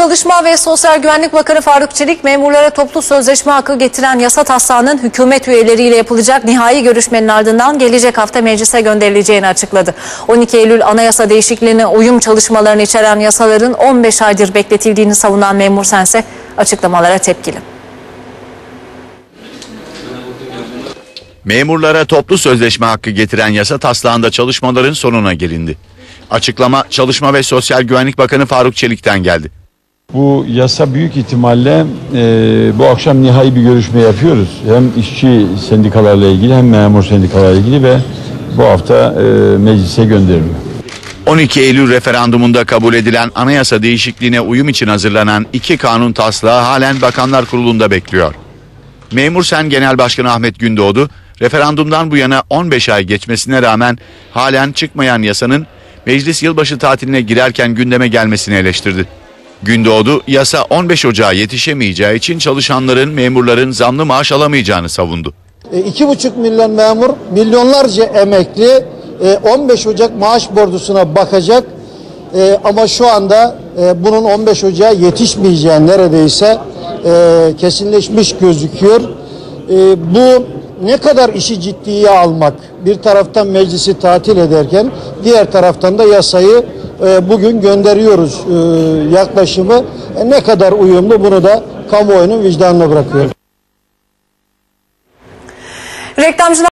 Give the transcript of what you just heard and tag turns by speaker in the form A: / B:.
A: Çalışma ve Sosyal Güvenlik Bakanı Faruk Çelik memurlara toplu sözleşme hakkı getiren yasa taslağının hükümet üyeleriyle yapılacak nihai görüşmenin ardından gelecek hafta meclise gönderileceğini açıkladı. 12 Eylül anayasa değişikliğine uyum çalışmalarını içeren yasaların 15 aydır bekletildiğini savunan memur sense açıklamalara tepkili.
B: Memurlara toplu sözleşme hakkı getiren yasa taslağında çalışmaların sonuna gelindi. Açıklama Çalışma ve Sosyal Güvenlik Bakanı Faruk Çelik'ten geldi.
C: Bu yasa büyük ihtimalle e, bu akşam nihai bir görüşme yapıyoruz. Hem işçi sendikalarla ilgili hem memur sendikalarla ilgili ve bu hafta e, meclise gönderiliyor.
B: 12 Eylül referandumunda kabul edilen anayasa değişikliğine uyum için hazırlanan iki kanun taslağı halen Bakanlar Kurulu'nda bekliyor. Memur Sen Genel Başkanı Ahmet Gündoğdu, referandumdan bu yana 15 ay geçmesine rağmen halen çıkmayan yasanın meclis yılbaşı tatiline girerken gündeme gelmesini eleştirdi. Gündoğdu, yasa 15 Ocağı yetişemeyeceği için çalışanların, memurların zamlı maaş alamayacağını savundu.
D: E, iki buçuk milyon memur, milyonlarca emekli e, 15 Ocak maaş bordusuna bakacak. E, ama şu anda e, bunun 15 Ocak'a yetişmeyeceği neredeyse e, kesinleşmiş gözüküyor. E, bu ne kadar işi ciddiye almak, bir taraftan meclisi tatil ederken diğer taraftan da yasayı e, bugün gönderiyoruz e, yaklaşımı E, ne kadar uyumlu bunu da kamuoyunun vicdanına bırakıyorum.
A: Reklamcılar